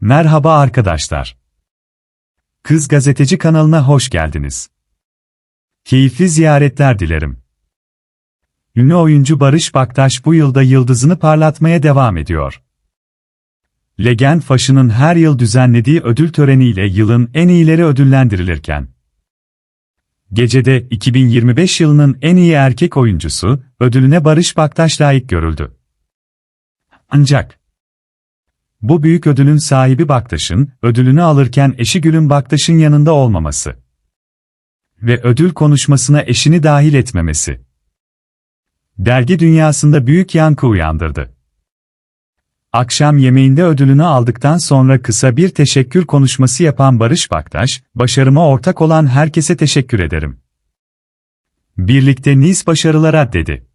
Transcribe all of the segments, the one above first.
Merhaba arkadaşlar. Kız Gazeteci kanalına hoş geldiniz. Keyifli ziyaretler dilerim. Ünlü oyuncu Barış Baktaş bu yılda yıldızını parlatmaya devam ediyor. Legend Fashion'ın her yıl düzenlediği ödül töreniyle yılın en iyileri ödüllendirilirken, gecede 2025 yılının en iyi erkek oyuncusu ödülüne Barış Baktaş layık görüldü. Ancak, bu büyük ödülün sahibi Baktaş'ın, ödülünü alırken eşi Gül'ün Baktaş'ın yanında olmaması ve ödül konuşmasına eşini dahil etmemesi, dergi dünyasında büyük yankı uyandırdı. Akşam yemeğinde ödülünü aldıktan sonra kısa bir teşekkür konuşması yapan Barış Baktaş, başarıma ortak olan herkese teşekkür ederim. Birlikte nice başarılara dedi.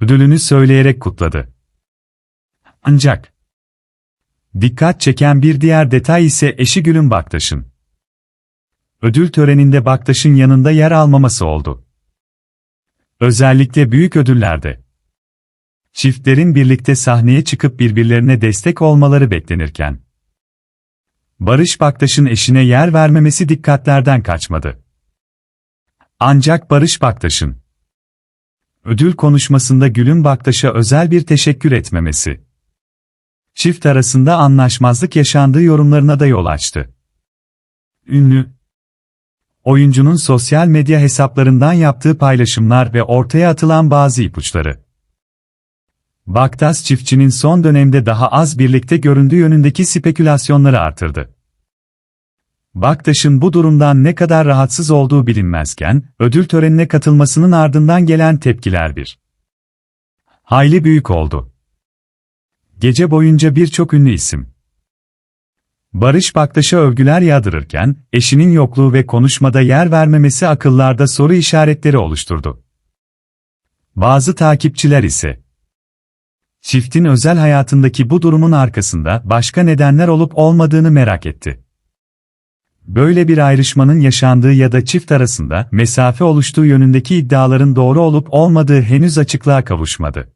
Ödülünü söyleyerek kutladı. Ancak, Dikkat çeken bir diğer detay ise eşi Gül'ün Baktaş'ın. Ödül töreninde Baktaş'ın yanında yer almaması oldu. Özellikle büyük ödüllerde. Çiftlerin birlikte sahneye çıkıp birbirlerine destek olmaları beklenirken. Barış Baktaş'ın eşine yer vermemesi dikkatlerden kaçmadı. Ancak Barış Baktaş'ın ödül konuşmasında Gül'ün Baktaş'a özel bir teşekkür etmemesi çift arasında anlaşmazlık yaşandığı yorumlarına da yol açtı. Ünlü oyuncunun sosyal medya hesaplarından yaptığı paylaşımlar ve ortaya atılan bazı ipuçları. Baktas çiftçinin son dönemde daha az birlikte göründüğü yönündeki spekülasyonları artırdı. Baktaş'ın bu durumdan ne kadar rahatsız olduğu bilinmezken, ödül törenine katılmasının ardından gelen tepkiler bir hayli büyük oldu. Gece boyunca birçok ünlü isim. Barış Baktaş'a övgüler yağdırırken, eşinin yokluğu ve konuşmada yer vermemesi akıllarda soru işaretleri oluşturdu. Bazı takipçiler ise, çiftin özel hayatındaki bu durumun arkasında başka nedenler olup olmadığını merak etti. Böyle bir ayrışmanın yaşandığı ya da çift arasında mesafe oluştuğu yönündeki iddiaların doğru olup olmadığı henüz açıklığa kavuşmadı.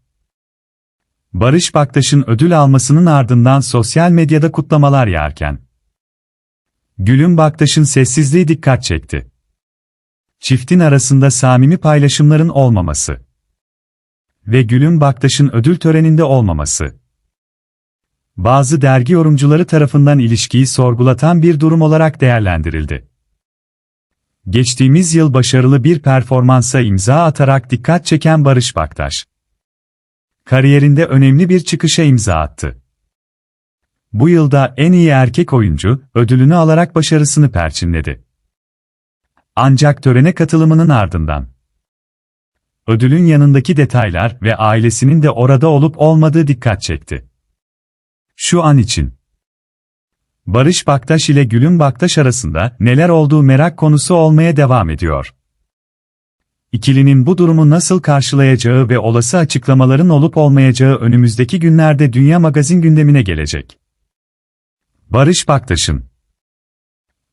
Barış Baktaş'ın ödül almasının ardından sosyal medyada kutlamalar yağarken, Gül'ün Baktaş'ın sessizliği dikkat çekti. Çiftin arasında samimi paylaşımların olmaması ve Gül'ün Baktaş'ın ödül töreninde olmaması. Bazı dergi yorumcuları tarafından ilişkiyi sorgulatan bir durum olarak değerlendirildi. Geçtiğimiz yıl başarılı bir performansa imza atarak dikkat çeken Barış Baktaş, kariyerinde önemli bir çıkışa imza attı. Bu yılda en iyi erkek oyuncu ödülünü alarak başarısını perçinledi. Ancak törene katılımının ardından ödülün yanındaki detaylar ve ailesinin de orada olup olmadığı dikkat çekti. Şu an için Barış Baktaş ile Gülün Baktaş arasında neler olduğu merak konusu olmaya devam ediyor. İkilinin bu durumu nasıl karşılayacağı ve olası açıklamaların olup olmayacağı önümüzdeki günlerde Dünya Magazin gündemine gelecek. Barış Baktaş'ın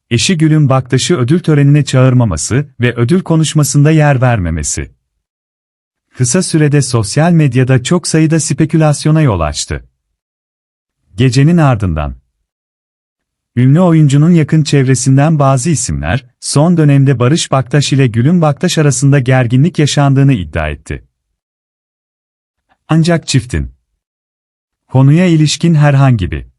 eşi Gül'ün Baktaş'ı ödül törenine çağırmaması ve ödül konuşmasında yer vermemesi. Kısa sürede sosyal medyada çok sayıda spekülasyona yol açtı. Gecenin ardından Ünlü oyuncunun yakın çevresinden bazı isimler, son dönemde Barış Baktaş ile Gülün Baktaş arasında gerginlik yaşandığını iddia etti. Ancak çiftin konuya ilişkin herhangi bir